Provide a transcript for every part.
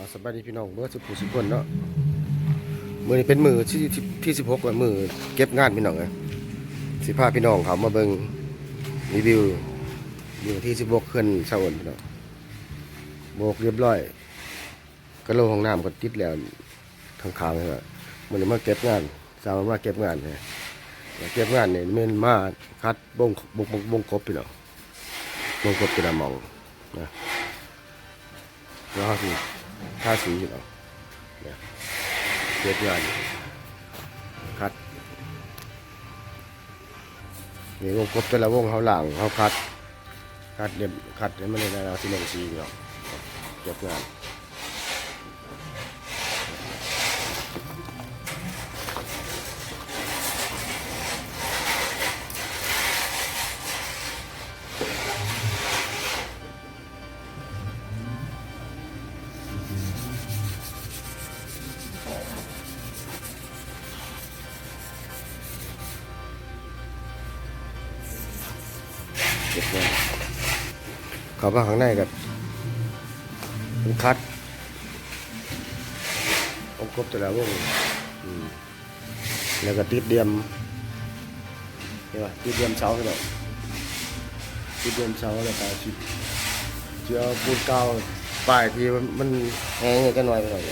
อ่าสบายดีพี่น้องเบอร์สุขุสุคนเนาะมือนี้เป็นมือที่ที่ที่สิบหกมือเก็บงานพี่น้องเลยสิพาพี่น้องเขามาเบิ่งรีวิวอยู่ที่สิบหกขึ้นเสาอ่นพี่น้องโบกเรียบร้อยกระโหลกห้องน้ำก็ติดแล้วทางขางเลยว่ามือนี้มาเก็บงานสาวมาเก็บงานเนี่ยเก็บงานเนี่ยมันมาคัดบงบงบงบงกบพี่น้องบงกบเป็นอะมองนะแล้ว ทาสีอยู่แล้วเนี่ยเก็บงานคัดนี่วงกบแต่ละวงเขาหลังเขาคัดคัดเด็บคัดให้มันในเราสีหนึ่งสีอยู่แล้วเก็บงาน บงานเขาว่าข้างในกับมันคัดวงกบแต่ละวงแล้วก็ติดเดียมเห็นป่ะติดเดียมเสาให้เราติดเดียมเสาแล้วก็ชิเจือปูนเก่าป้ายที่มันแห้งกันหน่อยไปหน่อย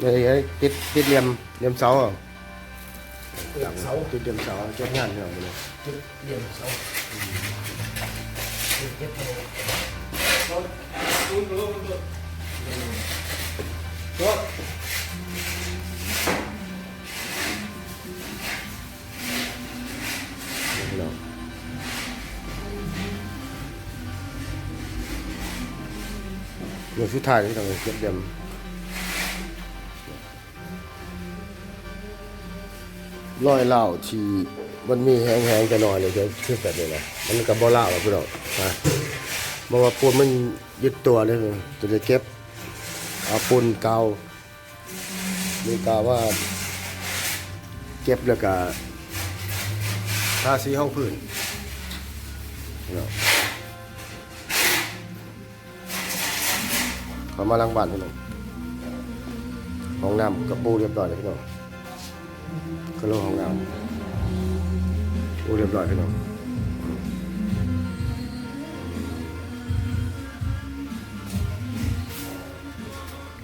เนี่ยเลยไอ้ติดติดเหลี่ยมเหลี่ยมเสาอะเสาติ น้อยเหล่าที่มันมีแห้งๆจะหน่อยเลยจะคือแบบนี้นะมันกับบ่เหล่าหรอกพี่น้องนะบอกว่าปูนมันยึดตัวเลยจะได้เก็บเอาปูนเกามีกาวว่าเก็บแล้วก็ทาสีห้องพื้นพี่น้องเขามาล้างบ้านพี่น้องห้องน้ำกับปูเรียบร้อยเลยพี่น้อง ก็โลห้องน้ำปูเรียบร้อยพี่น้อง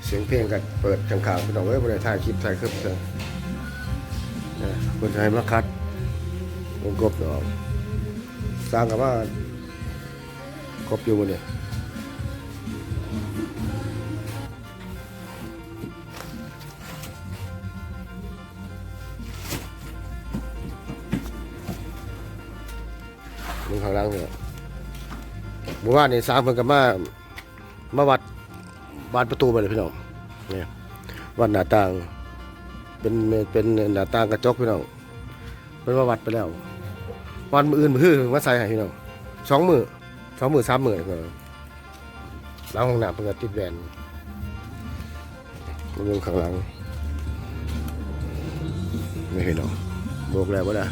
เสียงเพลงกันเปิดข้างๆพี่น้องเอ้ยบริถ่ายคลิปถ่ายคลิปเถอะนะคนไทยมาคัดวงกบเนาะสร้างกับว่าครบอยู่หมดเลย มึงข้างล่างเนี่ยเมื่อวานนี่สามเพิ่นกับมามาวัดบานประตูไปเลยพี่น้องเนี่ยวัดหน้าต่าง เป็นเป็นหน้าต่างกระจกพี่น้องเป็นว่าวัดไปแล้ววันมืออื่นมือฮือมาใส่ให้พี่น้องสองมือสองมือสามมือพี่น้องล้างห้องน้ำเพิ่นก็ติดแวนมาเบิ่งข้างหลังนี่พี่น้องบอกแล้วว่าได้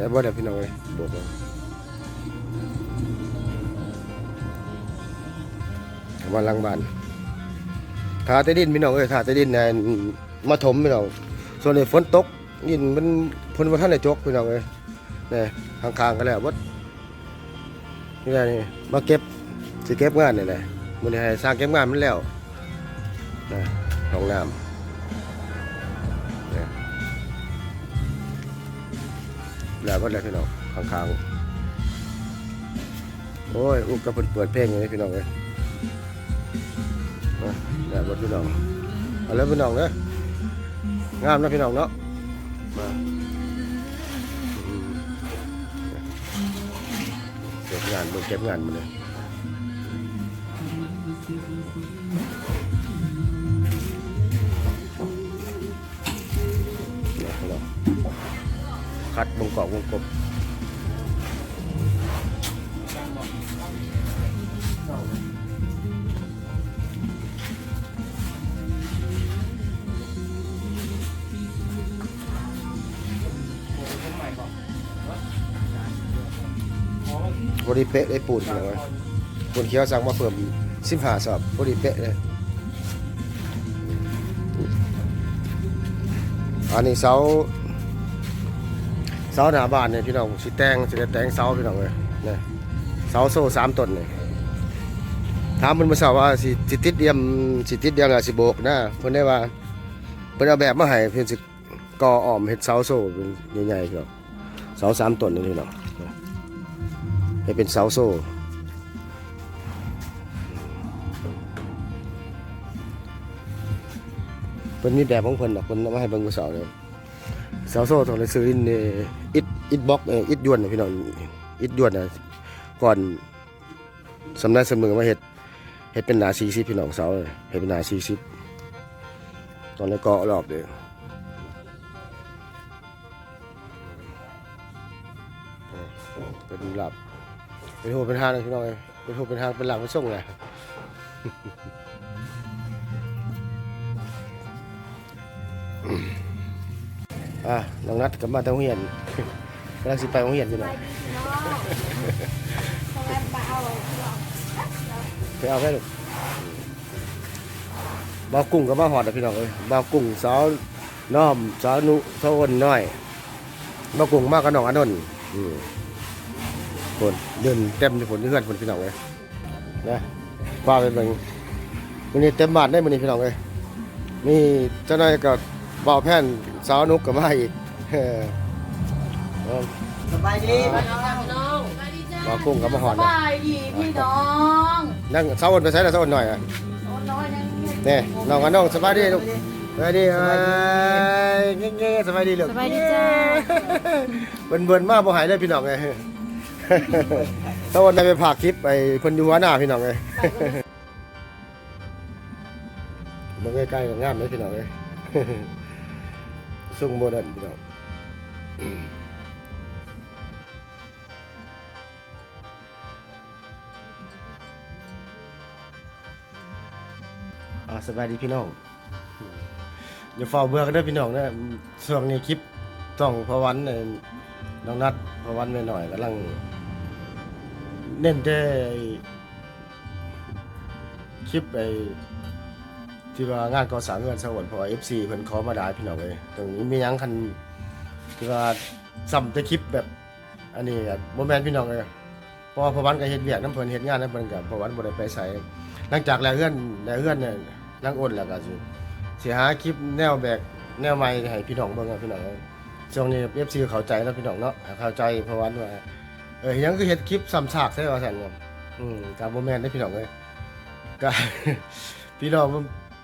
แล้วบ่ได้พี่น้องเลยบอกว่าวันลังบ้านถาแตดินพี่น้องเอ้ยถาแตดินเนี่ยมาถมพี่น้องส่วนในฝนตกยินมันฝนว่าท่านได้จกพี่น้องเอ้ยนี่ข้างๆกันแล้ววัดนี่แหละนี่มาเก็บสิเก็บงานนี่แหละมันให้สร้างเก็บงานมันแล้วนะห้องน้ำ แล้วก็แล้วพี่น้องข้างๆโอ้ยอุกกระเปิดเปิดเพลงเลยพี่น้องเลยแล้วก็พี่น้องเอาแล้วพี่น้องเนอะงามนะพี่น้องเนาะมาเก็บงานมึงเก็บงานมาเลยัดวงกรอบวงกลมบริเป๊ะได้ปูนอย่างไรปูนเขียวสั่งมาเพิ่มสิบห้าสอบบริเป๊ะเลยอันนี้เสา เสาหน้าบ้านเนี่ยพี่น้องสิแตงสิได้แตงเสาพี่น้องเลยเนี่ยเสาโซ่สามต้นเนี่ยถามมันมาสาวว่าสิสิติดเดียมสิติดเดียมอะสิโบกนะเพิ่นได้ว่าเพิ่นเอาแบบมาให้เพิ่นสิก่ออ้อมเฮ็ดเสาโซ่เป็นใหญ่ๆพี่น้องเสาสามต้นนี่พี่น้องให้เป็นเสาโซ่เพิ่นมีแบบของเพิ่นดอกเพิ่นเอามาให้เบิ่งผู้สาวเลย สาโซ่ต้องได้ซื้ออินอิดอิดบล็อกอิดยวนนะพี่น้องอิดยวนนะก่อนสำนักเสมอมาเฮ็ดเฮ็ดเป็นหนา40พี่น้องเสาเฮ็ดเป็นหนา40ตอนนี้เกาะรอบเด้อเป็นหลับเป็นหัวเป็นหางเลยพี่น้องเป็นหัวเป็นหางเป็นหลังเป็นส่งเลยอ่ะน้องนัดกลับมาทางโรงเรียนกำลังสิไปโรงเรียนอยู่หน่อยทำไมมาเอาหรอกไปเอาแค่ลูกบ่าวกุ้งกับบ่าวหอดอะพี่น้องเอ้ยบ่าวกุ้งสาวน้อมสาวนุสาวอ้นน้อยบ่าวกุ้งมากกับน้องอนนท์อืมคนเดินเต็มที่ฝนที่เพื่อนฝนพี่น้องเลยนะป้าไปเบิ่งมันนี้เต็มบ้านได้มันนี้พี่น้องเลยนี่เจ้านายกับบ่าวแพน สาวนุกกับมาอีกเออเออสบายดีพี่น้องน้องบ่าวกุ้งกับบ่าวหอดสนะบายดีพี่น้องนั่งเสาอ้นไปใช้แล้วเสาอ้นหน่อยอะโอ้น้อยยังนี่น้องกันน้องสบายดีลูกสบายดีเอ้ยเงี้ยๆสบายดีลูกสบายดีจ้าเบิ่นเบิ่นๆมาบ่หายเลยพี่น้องเอ้ยเสาอ้นได้ไปพากคลิปไปเพิ่นอยู่หัวหน้าพี่น้องเอ้ยเบิ่งใกล้ๆก็งามเลยพี่น้องเอ้ย สุ่งโมเดิร์นพี่น้องอาสบายดีพี่น้องอย่าเฝ้าเบื่อกันเด้อพี่น้องนะช่วงนี้คลิปต้องพวันเนี่ยน้องนัดพวันไปหน่อยกำลัง เน้นแต่ไอ้คลิปไอ้ ที่ว่างานก่อสร้างเงินสวรรค์พอเอฟซีเพิ่นขอมาได้พี่น้องเลยตรงนี้มีหยังคันที่ว่าซ้ำแต่คลิปแบบ อันนี้ก็บ่แม่นพี่น้องเลยเพราะว่าพอวันก็เฮ็ดเวียกน้ำเพิ่นเฮ็ดงานน้ำเพิ่นก็พอวันบ่ได้ไปใส่หลังจากแล้วเฮือนแล้วเฮือนเนี่ยลังอ้นแล้วก็สิสิหาคลิปแนวแบกแนวใหม่ให้พี่น้องเบิ่งอะพี่น้องเอ้ยช่วงนี้ FC เข้าใจแล้วพี่น้องเนาะเข้าใจพว่าว่าเออยังคือเฮ็ดคลิปซ้ำซากใช่ว่าซั่นเนี่ยอืมก็บ่แม่นเด้อพี่น้องเอ้ยก็ พี่น้อง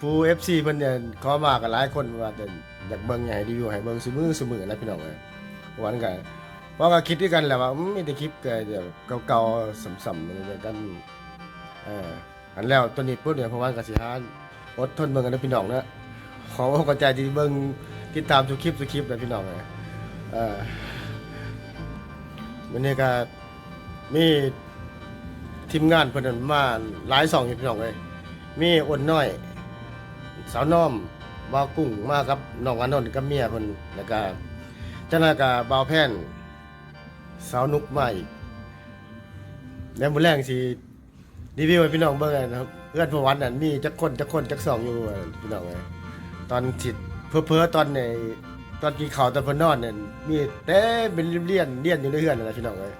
ผู้ FC เพิ่นเนี่ยขอมากันหลายคนว่าจะอยากเบิ่งให้รีวิวให้เบิ่งซุมื้อซุมื้อนะพี่น้องเอ้ยเพราะวันก็เพราะก็คิดด้วยกันแหละว่าอืมมีแต่คลิปก็เดี๋ยวเก่าๆซ้ำๆเหมือนกันเอออันแล้วตัวนี้ปุ๊บเนี่ยเพราะว่ากับสิฮาอดทนเบิ่งกันนะพี่น้องนะขอบอกกระจายที่เบิ่งติดตามทุกคลิปทุกคลิปนะพี่น้องนะเออวันนี้ก็มีทีมงานเพิ่นนนมาหลายสองอยู่พี่น้องเลยมีอ้นน้อย สาวน้อมบ่าวกุ้งมากับน้องอานนท์กับเมียเพิ่นแล้วก็เจ้าหน้าก็บ่าวแพนสาวนุกมาอีกแล้วมื้อแรงสิรีวิวให้พี่น้องเบิ่งกันนะครับเพื่อนพวันนั่นมีจักคนจักคนจักสองอยู่พี่น้องเอ้ยตอนสิเพ้อเพอๆตอนในตอนกินข้าวตอนเพิ่นนอนเนี่ยมีเต้เป็นเลี่ยนเลี่ยนอยู่ในเฮือนนั่นแหละพี่น้องเอ้ย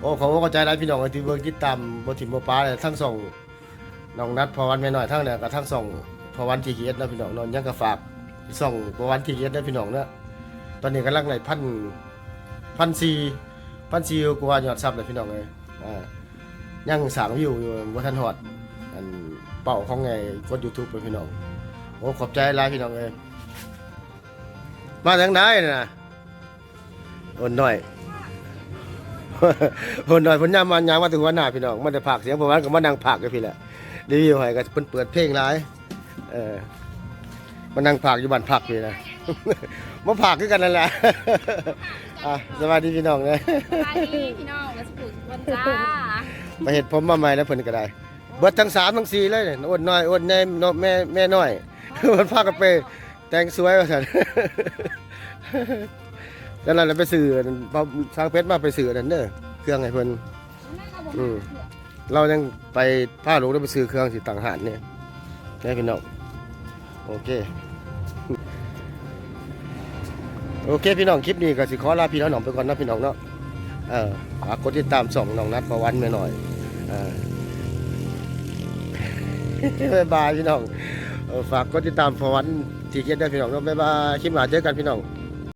โอ้ขอเข้าใจนะพี่น้องเอ้ยที่เบิ่งติดตามบ่ถิ่มบ่ปลาเลยทั้งสอง น้องนัดพอวันแม่น้อยทั้งเนี่ยก็ทั้งสองพอวันทีเกียรนะพี่น้องนอนยังก็ฝากส่องพอวันทีเกียรนะพี่น้องเนะตอนนี้กำลังไล่พันพันสี่พันสี่กว่ายอดซับเลยพี่น้องเอ้ยอ่ายังสางวิวอยู่ว่าท่านหอดอันเป่าของไงกดยูทูบไปพี่น้องโอ้ขอบใจหลายพี่น้องเลยมาทางไหนน่ะโอนหน่อยโอนหน่อยเพิ่นยามมายามมาถึงวันหน้าพี่น้องมันจะผากเสียงประมาณก็มานั่งผากกันพี่แหละ รีวิวให้ก็เพิ่นเปิดเพลงหลายเออมานั่งผากอยู่บ้านพักพี่นะ มาผากคือกันนั่นแหละอะสวัสดีพี่น้องเลยสบายดีพี่น้องมาสุขทุกคนจ้ามาเห็ดผมมาใหม่แล้วเพิ่นก็ได้ เบิดทั้งสามทั้งสี่เลยเนี่ยอ้วนน้อยอ้วนแน่น้อยแม่แม่น้อยมันพากันไปแต่งสวยว่าซั่นแล้วเราไปสื่อพอสร้างเพชรมาไปสื่อนั่นเด้อเครื่องให้เพิ่นนั่นเราบอกอืม เรายังไปพาลูกได้ไปซื้อเครื่องสิต่างหากเนี่ยได้พี่น้องโอเค โอเคพี่น้องคลิปนี้ก็สิขอลาพี่น้องไปก่อนนะพี่น้องเนาะเออฝากกดติดตามส่องน้องนัดประวันม่หน่อยเออบ๊ายบายพี่น้องฝากกดติดตามประวันทีเกียรติได้พี่น้องเนาะบ๊ายบายคลิปหน้าเจอกันพี่น้อง